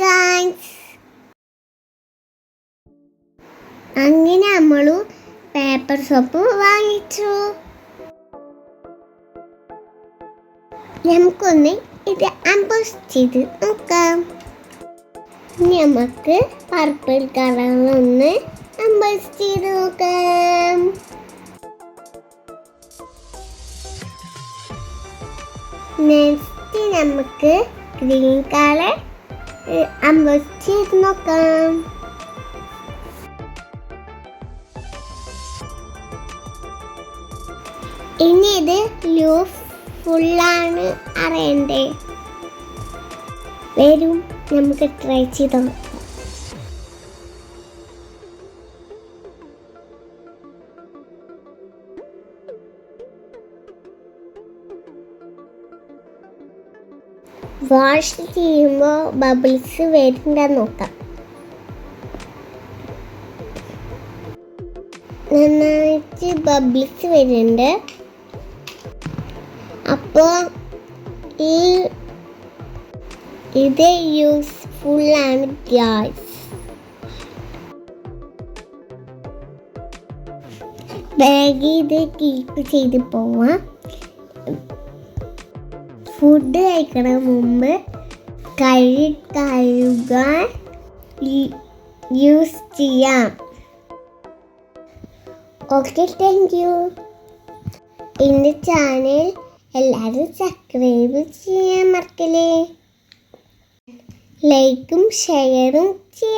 Guys അങ്ങനെ നമ്മളും paper soap വാങ്ങിച്ചു. നമുക്കൊന്ന് ഇത് അമ്പോസ് ചെയ്ത് നോക്കാം. നമുക്ക് പർപ്പിൾ കളറൊന്ന് അമ്പോസ് ചെയ്ത് നോക്കാം. നെക്സ്റ്റ് നമുക്ക് ഗ്രീൻ കളർ അമ്പോസ് ചെയ്ത് നോക്കാം ഇനി ഇത് ലൂഫ് ഫുള്ളാണ് അറിയണ്ടേ? വരും നമുക്ക് ട്രൈ ചെയ്ത് വാഷ് ചെയ്യുമ്പോൾ ബബിൾസ് വരുന്നുണ്ടോ നോക്കാം. നന്നായിട്ട് ബബിൾസ് വരുന്നുണ്ട്. അപ്പോൾ ഈ ഇത് ആണ് ഗ്യാസ് ബാഗ് ഇത് കീപ്പ് ചെയ്ത് പോവാം. ഫുഡ് കഴിക്കണ മുമ്പ് കഴി യൂസ് ചെയ്യാം. ഓക്കെ താങ്ക് യു എന്റെ ചാനൽ എല്ലാവരും സബ്സ്ക്രൈബ് ചെയ്യാൻ മറക്കല്ലേ? ലൈക്കും ഷെയറും ചെയ്യണേ താങ്ക് യു